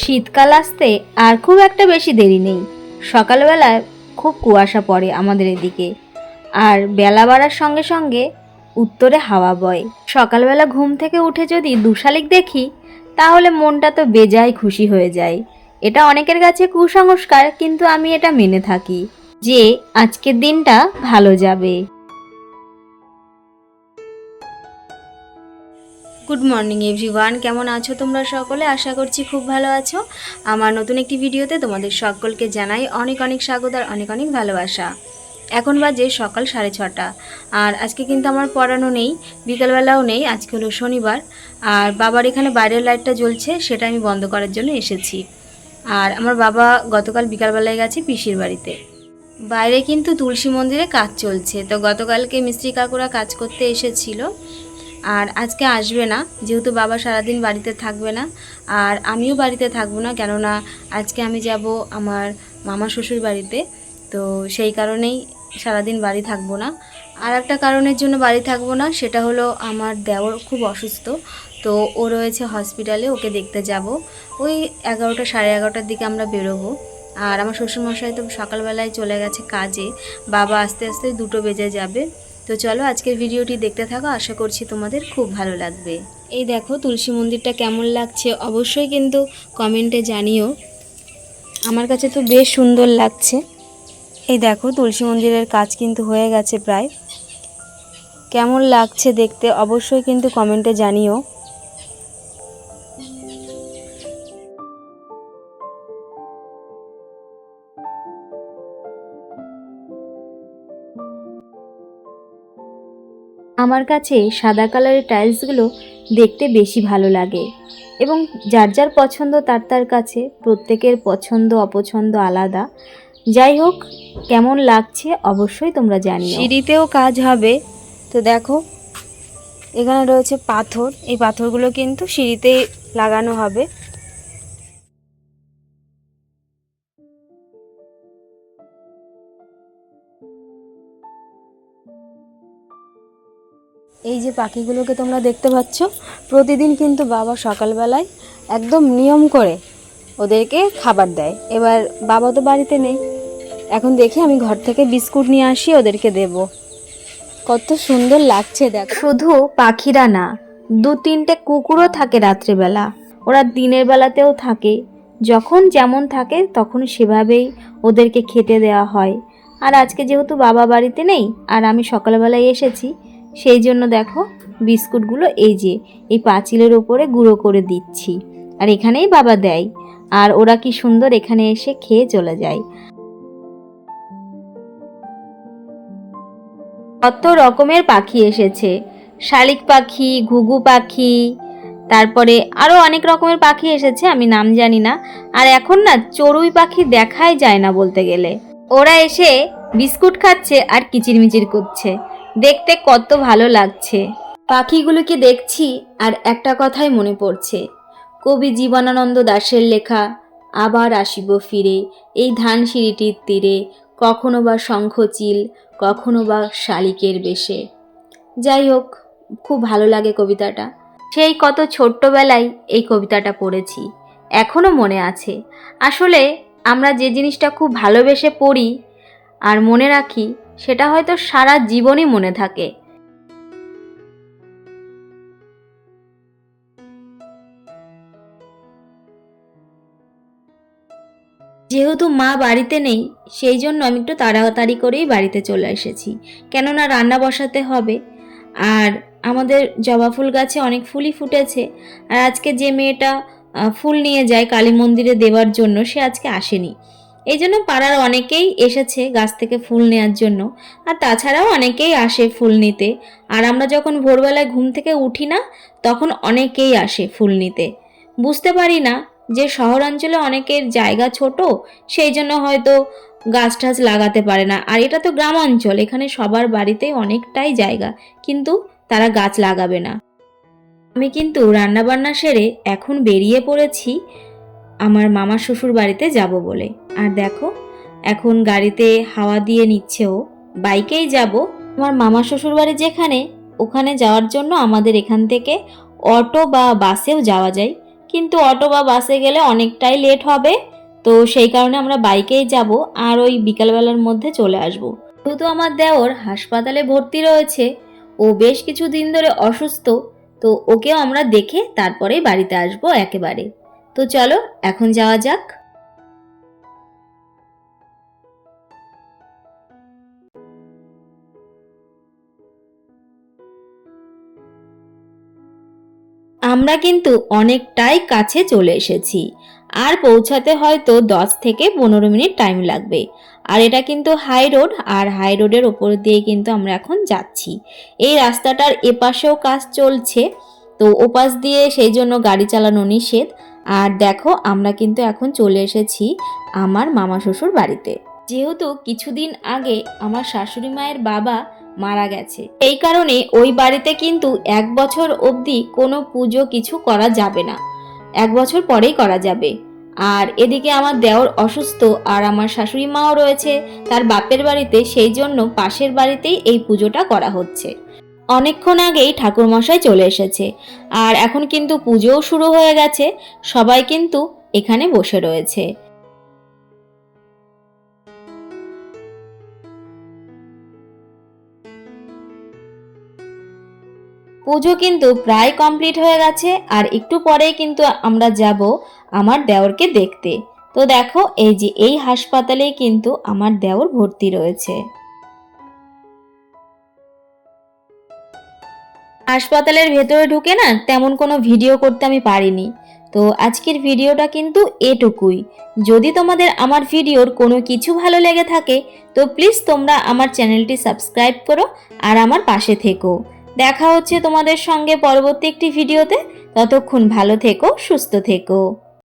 শীতকাল আসতে আর খুব একটা বেশি দেরি নেই। সকালবেলায় খুব কুয়াশা পড়ে আমাদের এদিকে। আর বেলা বাড়ার সঙ্গে সঙ্গে উত্তরে হাওয়া বয়। সকালবেলা ঘুম থেকে উঠে যদি দুশালিক দেখি, তাহলে মনটা তো বেজায় খুশি হয়ে যায়। এটা অনেকের কাছে কুসংস্কার, কিন্তু আমি এটা মেনে থাকি যে আজকের দিনটা ভালো যাবে। গুড মর্নিং এভরিওয়ান কেমন আছো তোমরা সকলে? আশা করছি খুব ভালো আছো। আমার নতুন একটি ভিডিওতে তোমাদের সকলকে জানাই অনেক অনেক স্বাগত আর অনেক অনেক ভালোবাসা। এখন বাজে সকাল সাড়ে ছটা। আর আজকে কিন্তু আমার পড়ানো নেই, বিকালবেলাও নেই, আজকে হলো শনিবার। আর বাবার এখানে বাইরের লাইটটা জ্বলছে, সেটা আমি বন্ধ করার জন্য এসেছি। আর আমার বাবা গতকাল বিকালবেলায় গেছে পিসির বাড়িতে। বাইরে কিন্তু তুলসী মন্দিরে কাজ চলছে। তো গতকালকে মিস্ত্রি কাকুরা কাজ করতে এসেছিল। আর আজকে আসবে না, যেহেতু বাবা সারাদিন বাড়িতে থাকবে না, আর আমিও বাড়িতে থাকব না, কেননা আজকে আমি যাব আমার মামা শ্বশুর বাড়িতে, তো সেই কারণেই সারাদিন বাড়ি থাকব না। আর একটা কারণের জন্য বাড়ি থাকব না, সেটা হলো আমার দেওর খুব অসুস্থ, তো ও রয়েছে হসপিটালে, ওকে দেখতে যাব। ওই এগারোটা সাড়ে এগারোটার দিকে আমরা বেরোবো। আর আমার শ্বশুরমশাই তো সকালবেলায় চলে গেছে কাজে, বাবা আস্তে আস্তে দুটো বেজে যাবে। তো চলো আজকের ভিডিওটি দেখতে থাকো, আশা করছি তোমাদের খুব ভালো লাগবে। এই দেখো, তুলসী মন্দিরটা কেমন লাগছে? অবশ্যই কিন্তু কমেন্টে জানিও। আমার কাছে তো বেশ সুন্দর লাগছে। এই দেখো, তুলসী মন্দিরের কাজ কিন্তু হয়ে গেছে প্রায়। কেমন লাগছে দেখতে অবশ্যই কিন্তু কমেন্টে জানিও। আমার কাছে সাদা কালারের টাইলসগুলো দেখতে বেশি ভালো লাগে এবং যার যার পছন্দ তার তার কাছে প্রত্যেকের পছন্দ, অপছন্দ আলাদা। যাই হোক, কেমন লাগছে অবশ্যই তোমরা জানিও। সিঁড়িতেও কাজ হবে। তো দেখো, এখানে রয়েছে পাথর। এই পাথরগুলো কিন্তু সিঁড়িতে লাগানো হবে। এই যে পাখিগুলোকে তোমরা দেখতে পাচ্ছ, প্রতিদিন কিন্তু বাবা সকালবেলায় একদম নিয়ম করে ওদেরকে খাবার দেয়। এবার বাবা তো বাড়িতে নেই। এখন দেখি আমি ঘর থেকে বিস্কুট নিয়ে আসি, ওদেরকে দেব। কত সুন্দর লাগছে দেখ। শুধু পাখিরা না, দু তিনটে কুকুরও থাকে রাত্রেবেলা। ওরা দিনের বেলাতেও থাকে। যখন যেমন থাকে, তখন সেভাবেই ওদেরকে খেতে দেওয়া হয়। আর আজকে যেহেতু বাবা বাড়িতে নেই, আর আমি সকালবেলায় এসেছি সেই জন্য দেখো বিস্কুটগুলো এই যে, এই পাঁচিলের ওপরে গুঁড়ো করে দিচ্ছি। আর এখানেই বাবা দেয়। আর ওরা কি সুন্দর এখানে এসে খেয়ে চলে যায়। কত রকমের পাখি এসেছে। শালিক পাখি, ঘুঘু পাখি, তারপরে আরও অনেক রকমের পাখি এসেছে, আমি নাম জানি না। আর এখন না চড়ুই পাখি দেখাই যায় না বলতে গেলে। ওরা এসে বিস্কুট খাচ্ছে আর কিচিরমিচির করছে। দেখতে কত ভালো লাগছে। পাখিগুলোকে দেখছি আর একটা কথাই মনে পড়ছে। কবি জীবনানন্দ দাশের লেখা, আবার আসিব ফিরে এই ধানসিঁড়িটির তীরে, কখনো বা শঙ্খচিল কখনো বা শালিকের বেশে। যাই হোক, খুব ভালো লাগে কবিতাটা। সেই কত ছোট্টবেলায় এই কবিতাটা পড়েছি। এখনও মনে আছে। আসলে আমরা যে জিনিসটা খুব ভালোবেসে পড়ি আর মনে রাখি সেটা হয়তো সারা জীবনই মনে থাকে। যেহেতু মা বাড়িতে নেই, সেই জন্য আমি একটু তাড়াতাড়ি করেই বাড়িতে চলে এসেছি। কেননা রান্না বসাতে হবে। আর আমাদের জবা ফুল গাছে অনেক ফুলই ফুটেছে। আর আজকে যে মেয়েটা ফুল নিয়ে যায় কালী মন্দিরে দেওয়ার জন্য, সে আজকে আসেনি। এই জন্য পাড়ার অনেকেই এসেছে গাছ থেকে ফুল নেওয়ার জন্য। আর তাছাড়াও অনেকেই আসে ফুল নিতে। আর আমরা যখন ভোরবেলায় ঘুম থেকে উঠি না, তখন অনেকেই আসে ফুল নিতে। বুঝতে পারি না যে শহরাঞ্চলে অনেকের জায়গা ছোট সেই জন্য হয়তো গাছ টাছ লাগাতে পারে না। আর এটা তো গ্রাম অঞ্চল এখানে সবার বাড়িতে অনেকটাই জায়গা, কিন্তু তারা গাছ লাগাবে না। আমি কিন্তু রান্নাবান্না সেরে এখন বেরিয়ে পড়েছি। আমার মামা শ্বশুর বাড়িতে যাব বলে। আর দেখো, এখন গাড়িতে হাওয়া দিয়ে নিচ্ছে ও বাইকেই যাব। আমার মামা শ্বশুর বাড়ি যেখানে, ওখানে যাওয়ার জন্য আমাদের এখান থেকে অটো বা বাসেও যাওয়া যায়। কিন্তু অটো বা বাসে গেলে অনেকটাই লেট হবে। তো সেই কারণে আমরা বাইকেই যাব, আর ওই বিকালবেলার মধ্যে চলে আসব। যেহেতু আমার দেওর হাসপাতালে ভর্তি রয়েছে, ও বেশ কিছু দিন ধরে অসুস্থ, তো ওকেও আমরা দেখে তারপরেই বাড়িতে আসব একেবারে। তো চলো, এখন যাওয়া যাক। আমরা কিন্তু অনেকটাই কাছে চলে এসেছি। আর পৌঁছাতে হয়তো দশ থেকে পনেরো মিনিট টাইম লাগবে। আর এটা কিন্তু হাই রোড আর হাই রোডের ওপর দিয়ে কিন্তু আমরা এখন যাচ্ছি। এই রাস্তাটার এপাশেও কাজ চলছে। তো ওপাশ দিয়ে সেই জন্য গাড়ি চালানো নিষেধ। আর দেখো, আমরা কিন্তু এখন চলে এসেছি আমার মামা শ্বশুর বাড়িতে। যেহেতু কিছুদিন আগে আমার শাশুড়ি মায়ের বাবা মারা গেছে, এই কারণে ওই বাড়িতে কিন্তু এক বছর অবধি কোনো পুজো কিছু করা যাবে না। এক বছর পরেই করা যাবে। আর এদিকে আমার দেওর অসুস্থ আর আমার শাশুড়ি মাও রয়েছে, তার বাপের বাড়িতে, সেই জন্য পাশের বাড়িতেই এই পুজোটা করা হচ্ছে। অনেকক্ষণ আগেই ঠাকুরমশাই চলে এসেছে। আর এখন কিন্তু পুজোও শুরু হয়ে গেছে, সবাই কিন্তু এখানে বসে রয়েছে। পুজো কিন্তু প্রায় কমপ্লিট হয়ে গেছে, আর একটু পরেই কিন্তু আমরা যাব আমার দেওরকে দেখতে। তো দেখো, এই যে এই হাসপাতালেই কিন্তু আমার দেওর ভর্তি রয়েছে। হাসপাতালের ভেতরে ঢুকে না তেমন কোনো ভিডিও করতে আমি পারিনি। তো আজকের ভিডিওটা কিন্তু এটুকুই। যদি তোমাদের আমার ভিডিওর কোনো কিছু ভালো লেগে থাকে, তো প্লিজ তোমরা আমার চ্যানেলটি সাবস্ক্রাইব করো আর আমার পাশে থেকো। দেখা হচ্ছে তোমাদের সঙ্গে পরবর্তী একটি ভিডিওতে। ততক্ষণ ভালো থেকো, সুস্থ থেকো।